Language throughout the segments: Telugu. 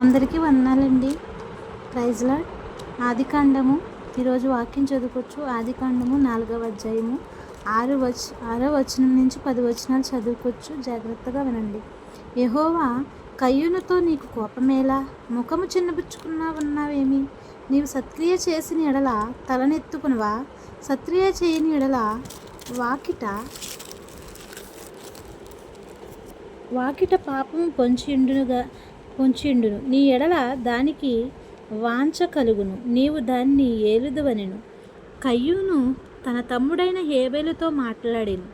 అందరికీ వందనాలండి ప్రైజ్లా ఆదికాండము ఈరోజు వాక్యం చదువుకోవచ్చు. ఆదికాండము నాలుగవ అధ్యాయము. ఆరు వచ్ ఆరో వచనం నుంచి పది వచనాలు చదువుకోవచ్చు. జాగ్రత్తగా వినండి. యహోవా కయ్యూనుతో నీకు కోపమేలా? ముఖము చిన్నబుచ్చుకున్నా ఉన్నావేమి నీవు సత్క్రియ చేసిన ఎడల తలనెత్తుకునివా? సత్క్రియ చేయని ఎడల వాకిట వాకిట పాపం పొంచి ఉండునుగా? ఉంచిండును నీ ఎడల దానికి వాంఛ కలుగును. నీవు దాన్ని ఏలుదువనెను. కయ్యూను తన తమ్ముడైన హేబేలుతో మాట్లాడాను.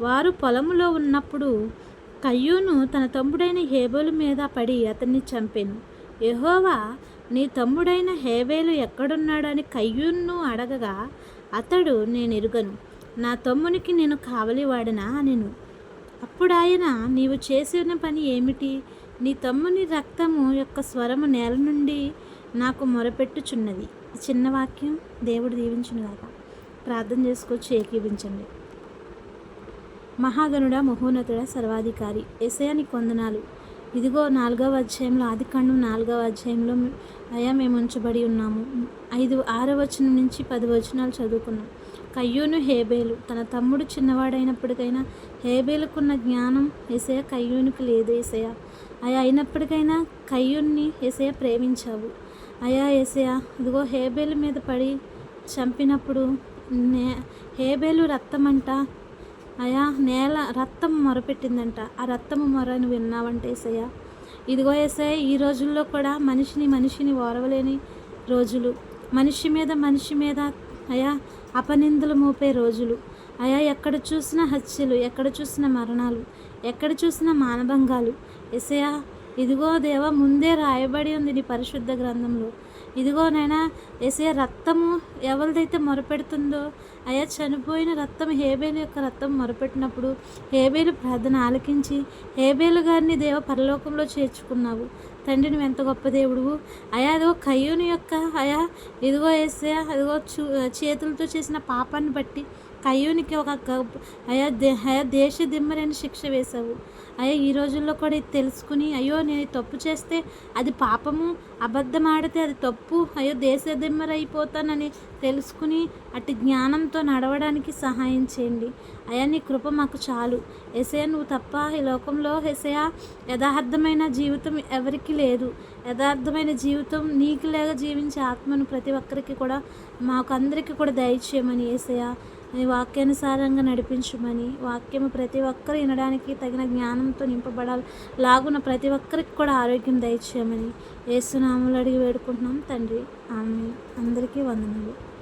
వారు పొలములో ఉన్నప్పుడు కయ్యూను తన తమ్ముడైన హేబేలు మీద పడి అతన్ని చంపెను. యహోవా నీ తమ్ముడైన హేబేలు ఎక్కడున్నాడని కయ్యూను అడగగా అతడు నేను ఎరుగను నా తమ్మునికి నేను కావలివాడనా అనెను. అప్పుడు ఆయన నీవు చేసిన పని ఏమిటి? నీ తమ్ముని రక్తము యొక్క స్వరము నేల నుండి నాకు మొరపెట్టుచున్నది. చిన్న వాక్యం దేవుడు దీవించునుగాక. ప్రార్థన చేసుకొచ్చి ఏకీవించండి మహాగణుడ మహోన్నతుడ సర్వాధికారి ఎసయానికి వందనాలు. ఇదిగో నాలుగవ అధ్యాయంలో ఆదికాండం నాలుగవ అధ్యాయంలో అయా మేము ఉంచబడి ఉన్నాము. ఐదు ఆరో వచనం నుంచి పది వచనాలు చదువుకున్నాం. కయ్యూను హేబేలు తన తమ్ముడు చిన్నవాడైనప్పటికైనా హేబేలుకున్న జ్ఞానం ఏసయ కయ్యూనికి లేదు ఏసయ అయా అయినప్పటికైనా కయ్యూన్ని ఏసయ ప్రేమించావు. అయా ఏసయ ఇదిగో హేబేలు మీద పడి చంపినప్పుడు నే హేబేలు రక్తమంట అయా నేల రక్తం మొరపెట్టిందంట. ఆ రక్తము నువ్వు విన్నావంటే ఏసయ్యా. ఇదిగో ఏసయ్య ఈ రోజుల్లో కూడా మనిషిని మనిషిని ఓరవలేని రోజులు. మనిషి మీద మనిషి మీద అయా అపనిందులు మోపే రోజులు. అయా ఎక్కడ చూసినా హత్యలు ఎక్కడ చూసిన మరణాలు ఎక్కడ చూసిన మానభంగాలు. ఎసయా ఇదిగో దేవ ముందే రాయబడి ఉంది నీ పరిశుద్ధ గ్రంథంలో. ఇదిగో నైనా ఎసే రక్తము ఎవరిదైతే మొరపెడుతుందో అయా చనిపోయిన రక్తం హేబేలు యొక్క రక్తం మొరపెట్టినప్పుడు హేబేలు ప్రార్థన ఆలకించి హేబేలు గారిని దేవ పరలోకంలో చేర్చుకున్నావు. తండ్రి నువ్వు ఎంత గొప్ప దేవుడువు. అయా అదిగో కయ్యూని యొక్క అయా ఇదిగో వేసే అదిగో చూ చేతులతో చేసిన పాపాన్ని బట్టి అయ్యోనికి ఒక గ- అయా దే అయా దేశ దిమ్మరని శిక్ష వేశావు. అయ్యా ఈ రోజుల్లో కూడా ఇది తెలుసుకుని అయ్యో నేను తప్పు చేస్తే అది పాపము అబద్ధం ఆడితే అది తప్పు అయ్యో దేశ దిమ్మరైపోతానని తెలుసుకుని అటు జ్ఞానంతో నడవడానికి సహాయం చేయండి. అయ్యా నీ కృప మాకు చాలు. ఎసయా నువ్వు తప్ప ఈ లోకంలో ఎసయా యథార్థమైన జీవితం ఎవరికి లేదు. యథార్థమైన జీవితం నీకు లేక జీవించే ఆత్మను ప్రతి ఒక్కరికి కూడా మాకు అందరికీ కూడా దయచేయమని ఏసయా నీ వాక్యానుసారంగా నడిపించమని వాక్యము ప్రతి ఒక్కరు వినడానికి తగిన జ్ఞానంతో నింపబడాలి. లాగున ప్రతి ఒక్కరికి కూడా ఆరోగ్యం దయచేయమని ఏసునాములు అడిగి వేడుకుంటున్నాం. తండ్రి ఆమె అందరికీ వందనాలు.